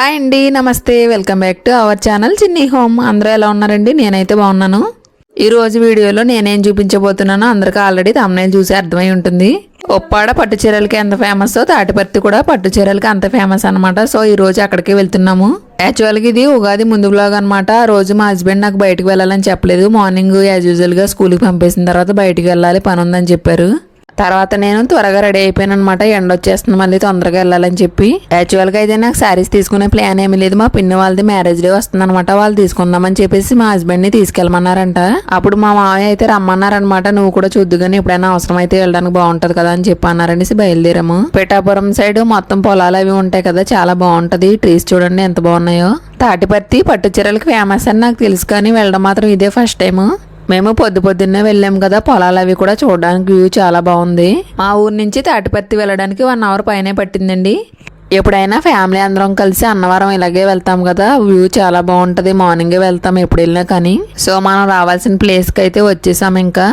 Hi అండి నమస్తే. Welcome back to our channel Chinni home. అందరూ ఎలా ఉన్నారండి? నేనైతే బాగున్నాను. ఈ రోజు వీడియోలో నేనేం చూపించబోతున్నానో అందరికీ ఆల్రెడీ తమ్నేల్ చూసి అర్థమై ఉంటుంది. ఒప్పాడ పట్టు చీరలకి ఎంత ఫేమస్ తాటిపర్తి కూడా పట్టు చీరలకి అంత ఫేమస్ అనమాట సో ఈ రోజు అక్కడికి వెళ్తున్నాము. యాక్చువల్గా ఇది ఉగాది ముందు బ్లాగ్ అనమాట ఆ రోజు మా హస్బెండ్ నాకు బయటకు వెళ్ళాలని చెప్పలేదు. మార్నింగ్ యాజ్ యూజువల్గా స్కూల్కి పంపేసిన తర్వాత బయటికి వెళ్ళాలి. పని ఉందని చెప్పారు. తర్వాత నేను త్వరగా రెడీ అయిపోయాను అనమాట ఎండ వచ్చేస్తుంది మళ్ళీ తొందరగా వెళ్ళాలని చెప్పి. యాక్చువల్గా అయితే నాకు శారీస్ తీసుకునే ప్లాన్ ఏమీ లేదు. మా పిన్ని వాళ్ళది మ్యారేజ్ డే వస్తుంది అనమాట వాళ్ళు తీసుకుందామని చెప్పేసి మా హస్బెండ్ని తీసుకెళ్ళమన్నారంట. అప్పుడు మా మామయ్య అయితే రమ్మన్నారనమాట నువ్వు కూడా చూద్దు కానీ ఎప్పుడైనా అవసరం అయితే వెళ్ళడానికి బాగుంటుంది కదా అని చెప్పి అన్నారనేసి బయలుదేరాము. పిఠాపురం సైడ్ మొత్తం పొలాలు అవి ఉంటాయి కదా చాలా బాగుంటుంది. ట్రీస్ చూడండి ఎంత బాగున్నాయో. తాటిపత్తి పట్టు చీరలకు ఫేమస్ అని నాకు తెలుసు కానీ వెళ్ళడం మాత్రం ఇదే ఫస్ట్ టైము మేము పొద్దు పొద్దున్నే వెళ్ళాం కదా పొలాలు అవి కూడా చూడడానికి వ్యూ చాలా బాగుంది. మా ఊరు నుంచి తాటిపత్తి వెళ్ళడానికి వన్ అవర్ పైనే పట్టిందండి. ఎప్పుడైనా ఫ్యామిలీ అందరం కలిసి అన్నవరం ఇలాగే వెళ్తాం కదా వ్యూ చాలా బాగుంటది మార్నింగే వెళ్తాం ఎప్పుడు వెళ్ళినా కానీ. సో మనం రావాల్సిన ప్లేస్కి అయితే వచ్చేసాం ఇంకా.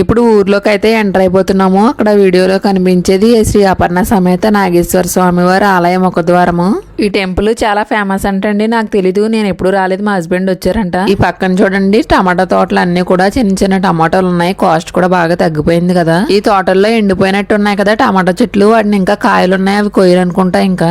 ఇప్పుడు ఊర్లోకి అయితే ఎంటర్ అయిపోతున్నాము. అక్కడ వీడియోలో కనిపించేది శ్రీ అపర్ణ సమేత నాగేశ్వర స్వామి వారి ఆలయం ఒక ద్వారము. ఈ టెంపుల్ చాలా ఫేమస్ అంటండి. నాకు తెలీదు నేను ఎప్పుడు రాలేదు మా హస్బెండ్ వచ్చారంట. ఈ పక్కన చూడండి టమాటా తోటలు అన్ని కూడా చిన్న చిన్న టమాటాలు ఉన్నాయి. కాస్ట్ కూడా బాగా తగ్గిపోయింది కదా. ఈ తోటల్లో ఎండిపోయినట్టు ఉన్నాయి కదా టమాటా చెట్లు. వాటిని ఇంకా కాయలు ఉన్నాయి అవి కొయ్యరనుకుంటా ఇంకా.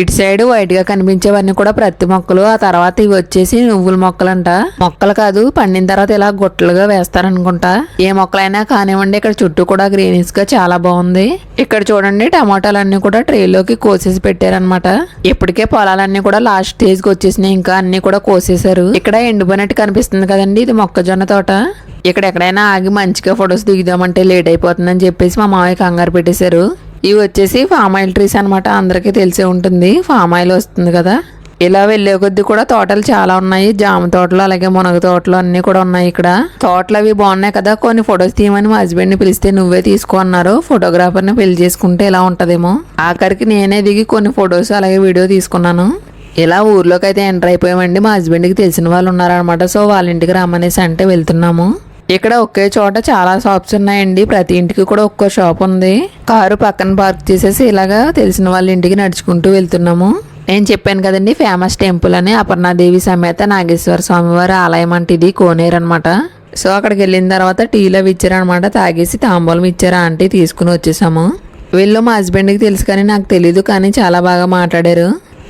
ఇటు సైడ్ వైట్గా కనిపించేవన్నీ కూడా ప్రతి మొక్కలు ఆ తర్వాత ఇవి వచ్చేసి నువ్వుల మొక్కలంట. మొక్కలు కాదు పండిన తర్వాత ఇలా గుట్టలుగా వేస్తారనుకుంటా. ఏ మొక్కలైనా కానివ్వండి ఇక్కడ చుట్టూ కూడా గ్రీనిష్గా చాలా బాగుంది. ఇక్కడ చూడండి టమాటాలన్నీ కూడా ట్రేలోకి కోసేసి పెట్టారనమాట ఇప్పటికే పొలాలన్నీ కూడా లాస్ట్ స్టేజ్కి వచ్చేసినాయి ఇంకా అన్ని కూడా కోసేశారు. ఇక్కడ ఎండిపోయినట్టు కనిపిస్తుంది కదండి ఇది మొక్కజొన్న తోట. ఇక్కడ ఎక్కడైనా ఆగి మంచిగా ఫొటోస్ దిగుదామంటే లేట్ అయిపోతుందని చెప్పేసి మా మామయ్య కంగారు పెట్టేశారు. ఇవి వచ్చేసి ఫామ్ ఆయిల్ ట్రీస్ అనమాట అందరికీ తెలిసే ఉంటుంది. ఫామ్ ఆయిల్ వస్తుంది కదా. ఇలా వెళ్ళే కొద్దీ కూడా తోటలు చాలా ఉన్నాయి. జామ తోటలు అలాగే మునగ తోటలు అన్నీ కూడా ఉన్నాయి ఇక్కడ. తోటలు అవి బాగున్నాయి కదా. కొన్ని ఫొటోస్ తీయమని మా హస్బెండ్ని పిలిస్తే నువ్వే తీసుకో అన్నారు. ఫోటోగ్రాఫర్ని పెళ్ళి చేసుకుంటే ఇలా ఉంటుందేమో. ఆఖరికి నేనే దిగి కొన్ని ఫొటోస్ అలాగే వీడియో తీసుకున్నాను. ఇలా ఊర్లోకి అయితే ఎంటర్ అయిపోయామండి. మా హస్బెండ్కి తెలిసిన వాళ్ళు ఉన్నారనమాట సో వాళ్ళ ఇంటికి రమ్మనేసి అంటే వెళ్తున్నాము. ఇక్కడ ఒకే చోట చాలా షాప్స్ ఉన్నాయండి. ప్రతి ఇంటికి కూడా ఒక్కో షాప్ ఉంది. కారు పక్కన పార్క్ చేసేసి ఇలాగా తెలిసిన వాళ్ళ ఇంటికి నడుచుకుంటూ వెళ్తున్నాము. నేను చెప్పాను కదండి ఫేమస్ టెంపుల్ అని అపర్ణాదేవి సమేత నాగేశ్వర స్వామివారి ఆలయం అంటే ఇది కోనేరు అనమాట సో అక్కడికి వెళ్ళిన తర్వాత టీలో ఇచ్చారనమాట తాగేసి తాంబూలం ఇచ్చారా ఆంటీ తీసుకుని వచ్చేసాము. వీళ్ళు మా హస్బెండ్కి తెలుసు కానీ నాకు తెలీదు కానీ చాలా బాగా మాట్లాడారు.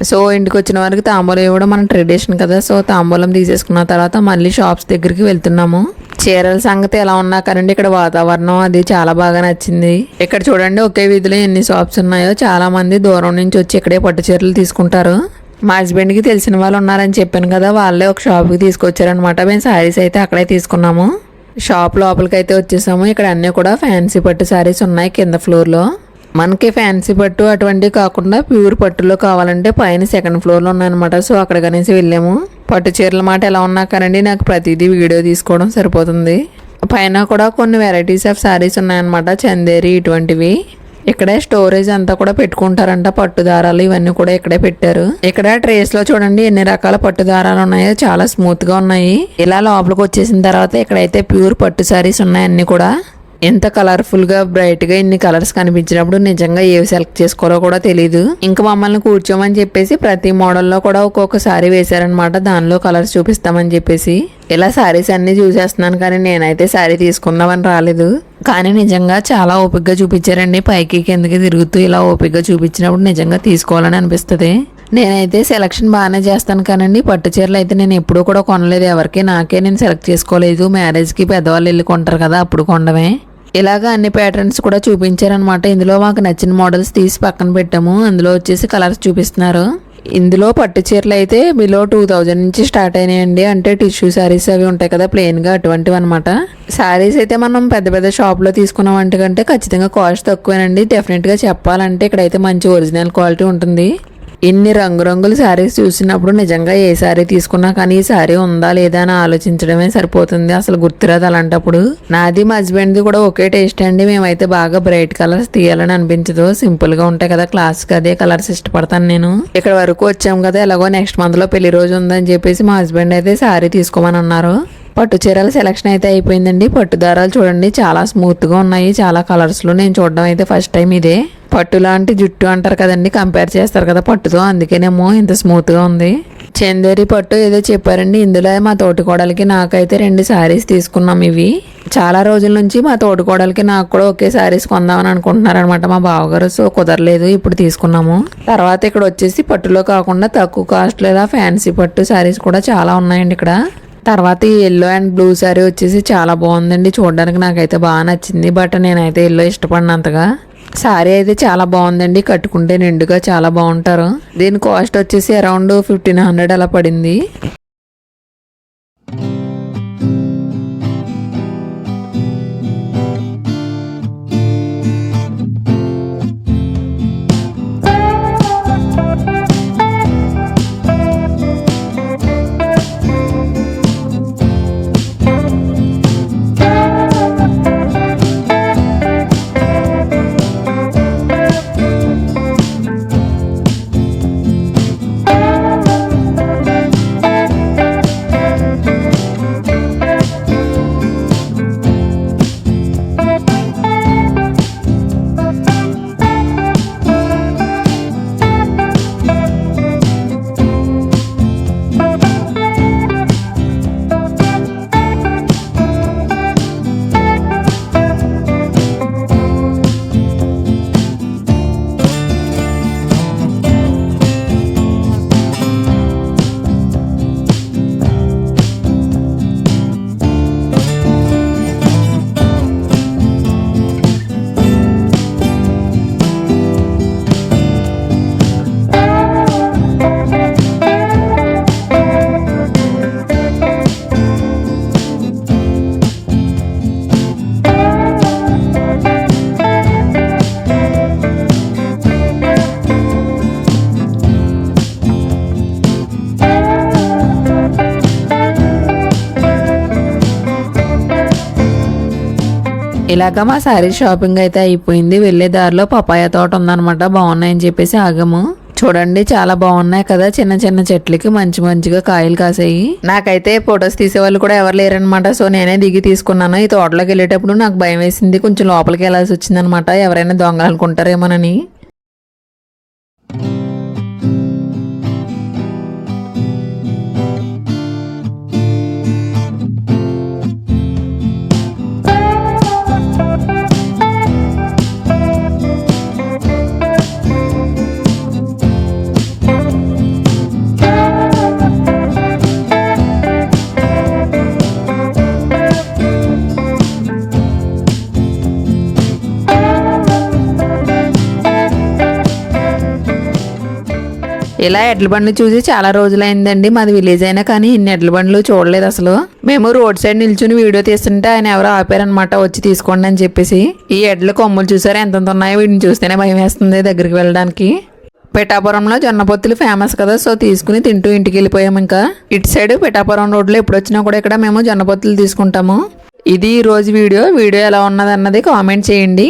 సో ఇంటికి వచ్చిన వారికి తాంబూలం ఇవ్వడం మన ట్రెడిషన్ కదా. సో తాంబూలం తీసేసుకున్న తర్వాత మళ్ళీ షాప్స్ దగ్గరికి వెళ్తున్నాము. చీరల సంగతి ఎలా ఉన్నా కానీ ఇక్కడ వాతావరణం అది చాలా బాగా నచ్చింది. ఇక్కడ చూడండి ఒకే వీధిలో ఎన్ని షాప్స్ ఉన్నాయో చాలా మంది దూరం నుంచి వచ్చి ఇక్కడే పట్టు చీరలు తీసుకుంటారు. మా హస్బెండ్కి తెలిసిన వాళ్ళు ఉన్నారని చెప్పాను కదా వాళ్ళే ఒక షాప్కి తీసుకొచ్చారనమాట మేము శారీస్ అయితే అక్కడే తీసుకున్నాము. షాప్ లోపలికి అయితే వచ్చేసాము. ఇక్కడ అన్నీ కూడా ఫ్యాన్సీ పట్టు శారీస్ ఉన్నాయి కింద ఫ్లోర్లో మనకి ఫ్యాన్సీ పట్టు అటువంటివి కాకుండా ప్యూర్ పట్టులో కావాలంటే పైన సెకండ్ ఫ్లోర్లో ఉన్నాయన్నమాట. సో అక్కడ కనేసి వెళ్ళాము. పట్టు చీరల మాట ఎలా ఉన్నా కానండి నాకు ప్రతిదీ వీడియో తీసుకోవడం సరిపోతుంది. పైన కూడా కొన్ని వెరైటీస్ ఆఫ్ శారీస్ ఉన్నాయన్నమాట. చందేరి ఇటువంటివి. ఇక్కడే స్టోరేజ్ అంతా కూడా పెట్టుకుంటారంట. పట్టు దారాలు ఇవన్నీ కూడా ఇక్కడే పెట్టారు. ఇక్కడ ట్రేస్లో చూడండి ఎన్ని రకాల పట్టు దారాలు ఉన్నాయో. చాలా స్మూత్గా ఉన్నాయి. ఇలా లోపలికి వచ్చేసిన తర్వాత ఇక్కడైతే ప్యూర్ పట్టు శారీస్ ఉన్నాయి అన్ని కూడా. ఎంత కలర్ఫుల్గా బ్రైట్గా ఇన్ని కలర్స్ కనిపించినప్పుడు నిజంగా ఏవి సెలెక్ట్ చేసుకోవాలో కూడా తెలియదు ఇంకా మమ్మల్ని కూర్చోమని చెప్పేసి ప్రతి మోడల్లో కూడా ఒక్కొక్కసారి వేశారనమాట దానిలో కలర్స్ చూపిస్తామని చెప్పేసి. ఇలా శారీస్ అన్ని చూసేస్తున్నాను కానీ నేనైతే శారీ తీసుకుందామని రాలేదు. కానీ నిజంగా చాలా ఓపికగా చూపించారండి. పైకి కిందకి తిరుగుతూ ఇలా ఓపికగా చూపించినప్పుడు నిజంగా తీసుకోవాలని అనిపిస్తుంది. నేనైతే సెలక్షన్ బాగానే చేస్తాను కానండి. పట్టు చీరలు అయితే నేను ఎప్పుడూ కూడా కొనలేదు. ఎవరికి నాకే నేను సెలెక్ట్ చేసుకోలేదు. మ్యారేజ్కి పెద్దవాళ్ళు వెళ్ళి కొంటారు కదా అప్పుడు కొండమే. ఇలాగ అన్ని ప్యాటర్న్స్ కూడా చూపించారనమాట ఇందులో మాకు నచ్చిన మోడల్స్ తీసి పక్కన పెట్టాము. అందులో వచ్చేసి కలర్స్ చూపిస్తున్నారు. ఇందులో పట్టు చీరలు అయితే బిలో టూ థౌజండ్ నుంచి స్టార్ట్ అయినాయండి. అంటే టిష్యూ శారీస్ అవి ఉంటాయి కదా ప్లెయిన్గా అటువంటివి అనమాట శారీస్ అయితే మనం పెద్ద పెద్ద షాప్లో తీసుకున్న కంటే ఖచ్చితంగా కాస్ట్ తక్కువేనండి. డెఫినెట్గా చెప్పాలంటే ఇక్కడైతే మంచి ఒరిజినల్ క్వాలిటీ ఉంటుంది. ఇన్ని రంగురంగుల శారీస్ చూసినప్పుడు నిజంగా ఏ శారీ తీసుకున్నా కానీ ఈ శారీ ఉందా లేదా అని ఆలోచించడమే సరిపోతుంది. అసలు గుర్తురాదు అలాంటప్పుడు. నాది మా హస్బెండ్ది కూడా ఒకే టేస్ట్ అండి. మేమైతే బాగా బ్రైట్ కలర్స్ తీయాలని అనిపించదు. సింపుల్గా ఉంటాయి కదా క్లాస్కి అదే కలర్స్ ఇష్టపడతాను నేను. ఇక్కడ వరకు వచ్చాం కదా ఎలాగో నెక్స్ట్ మంత్లో పెళ్ళి రోజు ఉందని చెప్పేసి మా హస్బెండ్ అయితే శారీ తీసుకోమని అన్నారు. పట్టు చీరల సెలక్షన్ అయితే అయిపోయిందండి. పట్టు దారాలు చూడండి చాలా స్మూత్గా ఉన్నాయి. చాలా కలర్స్లో నేను చూడడం అయితే ఫస్ట్ టైం ఇదే. పట్టు లాంటి జుట్టు అంటారు కదండి కంపేర్ చేస్తారు కదా పట్టుతో. అందుకేనేమో ఇంత స్మూత్గా ఉంది. చందేరి పట్టు ఏదో చెప్పారండి ఇందులో మా తోటికోడలకి నాకైతే రెండు శారీస్ తీసుకున్నాం ఇవి. చాలా రోజుల నుంచి మా తోటికోడలకి నాకు కూడా ఒకే శారీస్ కొందామని అనుకుంటున్నారనమాట మా బావగారు. సో కుదరలేదు ఇప్పుడు తీసుకున్నాము. తర్వాత ఇక్కడ వచ్చేసి పట్టులో కాకుండా తక్కువ కాస్ట్ లేదా ఫ్యాన్సీ పట్టు శారీస్ కూడా చాలా ఉన్నాయండి ఇక్కడ. తర్వాత ఈ ఎల్లో అండ్ బ్లూ శారీ వచ్చేసి చాలా బాగుందండి. చూడడానికి నాకైతే బాగా నచ్చింది. బట్ నేనైతే ఎల్లో ఇష్టపడినంతగా శారీ అయితే చాలా బాగుందండి. కట్టుకుంటే నిండుగా చాలా బాగుంటారు. దీని కాస్ట్ వచ్చేసి అరౌండ్ ఫిఫ్టీన్ హండ్రెడ్ అలా పడింది. ఇలాగ మా శారీ షాపింగ్ అయితే అయిపోయింది. వెళ్ళే దారిలో పపాయ తోట ఉందనమాట బాగున్నాయని చెప్పేసి ఆగము. చూడండి చాలా బాగున్నాయి కదా. చిన్న చిన్న చెట్లకి మంచి మంచిగా కాయలు కాసాయి. నాకైతే ఫొటోస్ తీసే వాళ్ళు కూడా ఎవరు లేరనమాట సో నేనే దిగి తీసుకున్నాను. ఈ తోటలోకి వెళ్ళేటప్పుడు నాకు భయం వేసింది. కొంచెం లోపలికి వెళ్ళాల్సి వచ్చిందనమాట ఎవరైనా దొంగలు అనుకుంటారేమోనని. ఇలా ఎడ్ల బండ్లు చూసి చాలా రోజులైందండి మాది విలేజ్ అయినా కానీ ఇన్ని ఎడ్ల బండ్లు చూడలేదు అసలు. మేము రోడ్ సైడ్ నిల్చుని వీడియో తీస్తుంటే ఆయన ఎవరో ఆపారనమాట వచ్చి తీసుకోండి అని చెప్పేసి. ఈ ఎడ్ల కొమ్ములు చూసారా? ఎంత ఉన్నాయో వీటిని చూస్తేనే భయం వేస్తుంది దగ్గరికి వెళ్ళడానికి. పిఠాపురంలో జొన్న పొత్తులు ఫేమస్ కదా సో తీసుకుని తింటూ ఇంటికి వెళ్ళిపోయాము ఇంకా. ఇటు సైడ్ పిఠాపురం రోడ్లో ఎప్పుడు వచ్చినా కూడా ఇక్కడ మేము జొన్న పొత్తులు తీసుకుంటాము. ఇది ఈరోజు వీడియో. వీడియో ఎలా ఉన్నది అన్నది కామెంట్ చేయండి.